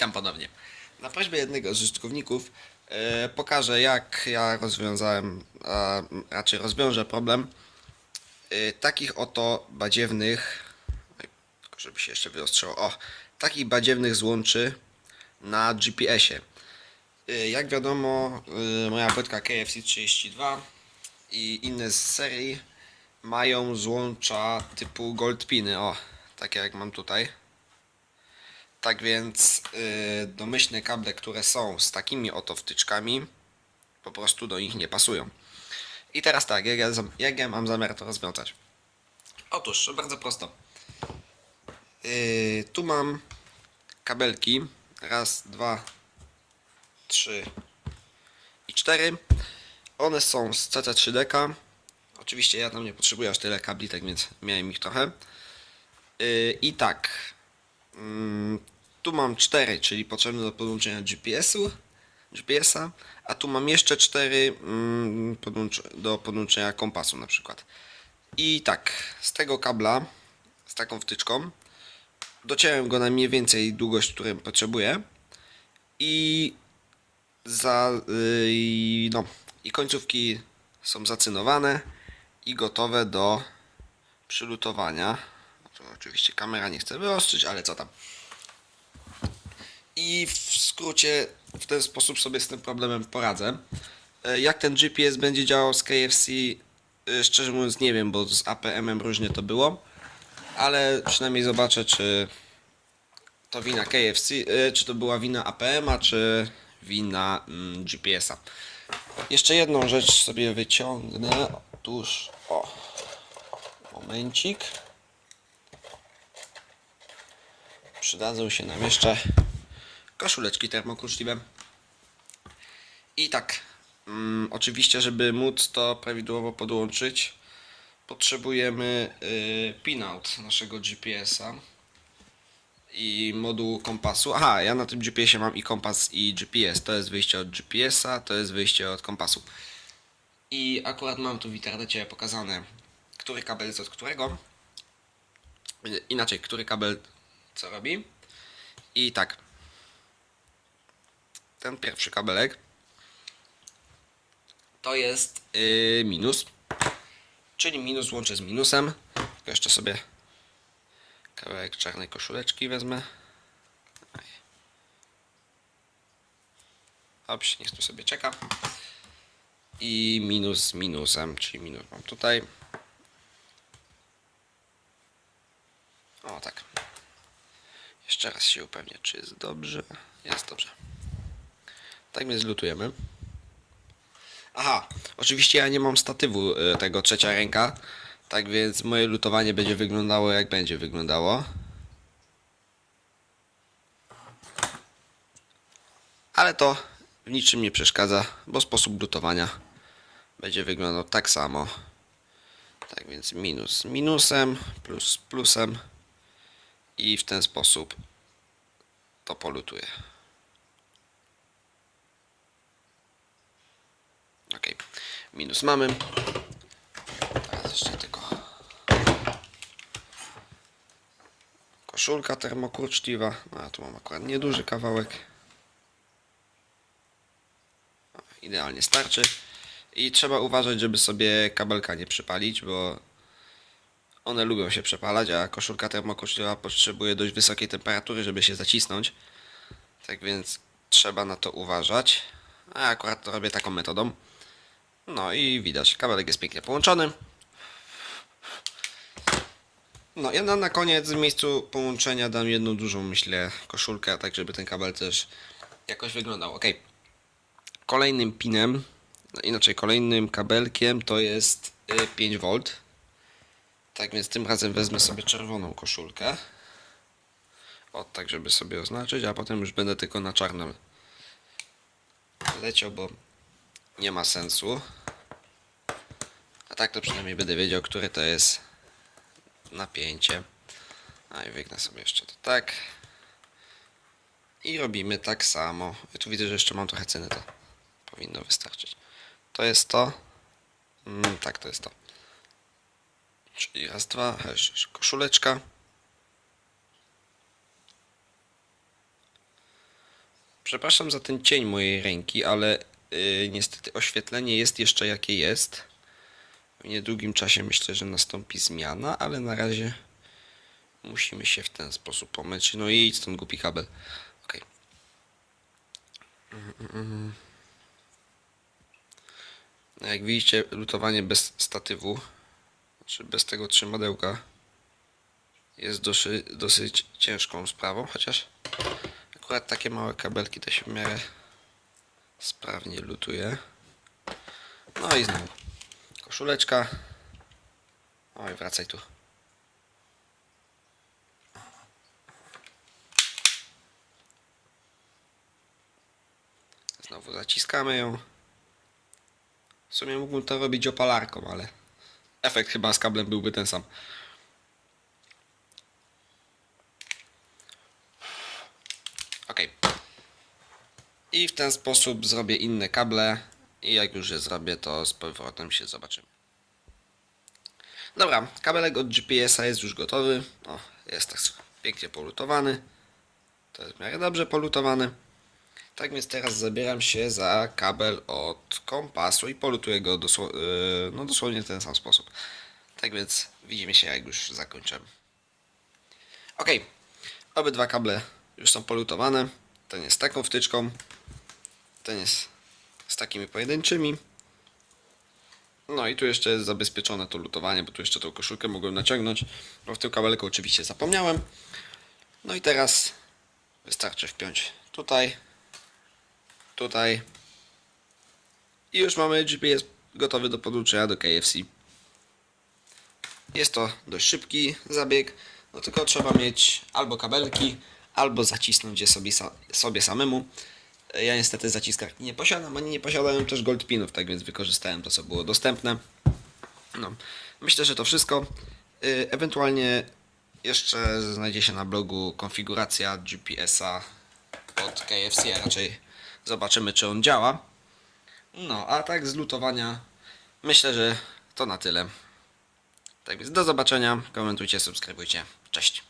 Witam ponownie. Na prośbę jednego z użytkowników e, pokażę jak ja rozwiązałem, a raczej rozwiążę problem e, takich oto badziewnych, żeby się jeszcze wyostrzyło, o, takich badziewnych złączy na GPS-ie. E, jak wiadomo, e, moja płytka KFC 32 i inne z serii mają złącza typu goldpiny, o, takie jak mam tutaj. Tak więc yy, domyślne kable, które są z takimi oto wtyczkami, po prostu do nich nie pasują. I teraz tak, jak ja, jak ja mam zamiar to rozwiązać? Otóż, bardzo prosto. Yy, tu mam kabelki. Raz, dwa, trzy i cztery. One są z CC3DK. Oczywiście ja tam nie potrzebuję aż tyle kabli, tak więc miałem ich trochę. Yy, I tak, tu mam 4, czyli potrzebne do podłączenia GPS-u, GPS-a, a tu mam jeszcze 4 mm, do podłączenia kompasu na przykład. I tak, z tego kabla, z taką wtyczką, dociąłem go na mniej więcej długość, którą potrzebuję i za, i no, i końcówki są zacynowane i gotowe do przylutowania. Oczywiście kamera nie chce wyostrzyć, ale co tam. I w skrócie w ten sposób sobie z tym problemem poradzę. E, Jak ten GPS będzie działał z KFC, e, szczerze mówiąc nie wiem, bo z APM-em różnie to było. Ale przynajmniej zobaczę, czy to wina KFC, e, czy to była wina APM-a, czy wina mm, GPS-a. Jeszcze jedną rzecz sobie wyciągnę. Otóż, o, momencik. Przydadzą się nam jeszcze koszuleczki termokurczliwe. I tak, mm, oczywiście, żeby móc to prawidłowo podłączyć, potrzebujemy y, pinout naszego GPS-a i moduł kompasu. Aha, ja na tym GPS-ie mam i kompas i GPS. To jest wyjście od GPS-a, to jest wyjście od kompasu. I akurat mam tu w internecie pokazane, który kabel jest od którego. Inaczej, który kabel co robi. I tak. Ten pierwszy kabelek to jest yy, minus. Czyli minus łączę z minusem. Tylko jeszcze sobie kawałek czarnej koszuleczki wezmę. Ops, niech tu sobie czeka. I minus z minusem, czyli minus mam tutaj. O tak. Jeszcze raz się upewnię, czy jest dobrze. Jest dobrze. Tak więc lutujemy. Aha, oczywiście ja nie mam statywu y, tego trzecia ręka. Tak więc moje lutowanie będzie wyglądało jak będzie wyglądało. Ale to w niczym nie przeszkadza, bo sposób lutowania będzie wyglądał tak samo. Tak więc minus minusem, plus plusem i w ten sposób to polutuję. Ok, minus mamy. Teraz jeszcze tylko koszulka termokurczliwa. No, a tu mam akurat nieduży kawałek. Idealnie starczy. I trzeba uważać, żeby sobie kabelka nie przypalić, bo one lubią się przepalać, a koszulka termokurczliwa potrzebuje dość wysokiej temperatury, żeby się zacisnąć. Tak więc trzeba na to uważać. A akurat to robię taką metodą. No i widać, kabelek jest pięknie połączony. No i na, koniec w miejscu połączenia dam jedną dużą, myślę, koszulkę, tak żeby ten kabel też jakoś wyglądał. Ok. Kolejnym pinem, inaczej kolejnym kabelkiem to jest y, 5V. Tak więc tym razem wezmę sobie czerwoną koszulkę. O, tak żeby sobie oznaczyć, a potem już będę tylko na czarnym leciał, bo nie ma sensu. A tak to przynajmniej będę wiedział, które to jest napięcie. A i wygnę sobie jeszcze to tak. I robimy tak samo. Ja tu widzę, że jeszcze mam trochę ceny, to powinno wystarczyć. To jest to. Mm, tak, to jest to. Czyli raz, dwa, jeszcze jeszcze koszuleczka. Przepraszam za ten cień mojej ręki, ale yy, niestety oświetlenie jest jeszcze jakie jest. W niedługim czasie myślę, że nastąpi zmiana, ale na razie musimy się w ten sposób pomyć. No i idź stąd głupi kabel. Mm. No Jak widzicie, lutowanie bez statywu, czy bez tego trzymadełka jest dosyć, dosyć ciężką sprawą, chociaż akurat takie małe kabelki to się w miarę sprawnie lutuje. No i znowu koszuleczka. Oj, wracaj tu. Znowu zaciskamy ją. W sumie mógłbym to robić opalarką, ale efekt chyba z kablem byłby ten sam. Ok. I w ten sposób zrobię inne kable i jak już je zrobię, to z powrotem się zobaczymy. Dobra, kabelek od GPS-a jest już gotowy. O, jest tak pięknie polutowany. To jest w miarę dobrze polutowany. Tak więc teraz zabieram się za kabel od kompasu i polutuję go yy, no dosłownie w ten sam sposób. Tak więc widzimy się jak już zakończymy. Ok, obydwa kable już są polutowane. Ten jest taką wtyczką, ten jest z takimi pojedynczymi. No i tu jeszcze jest zabezpieczone to lutowanie, bo tu jeszcze tą koszulkę mogłem naciągnąć, bo w tym kabelku oczywiście zapomniałem. No i teraz wystarczy wpiąć tutaj, tutaj i już mamy GPS gotowy do podłączenia do KFC. Jest to dość szybki zabieg, no tylko trzeba mieć albo kabelki, albo zacisnąć je sobie, sobie samemu. Ja niestety zaciskarki nie posiadam, ani nie posiadałem też goldpinów, tak więc wykorzystałem to, co było dostępne. No, myślę, że to wszystko. Y, Ewentualnie jeszcze znajdzie się na blogu konfiguracja GPS-a od KFC, a raczej zobaczymy, czy on działa. No, a tak z lutowania myślę, że to na tyle. Tak więc do zobaczenia, komentujcie, subskrybujcie. Cześć.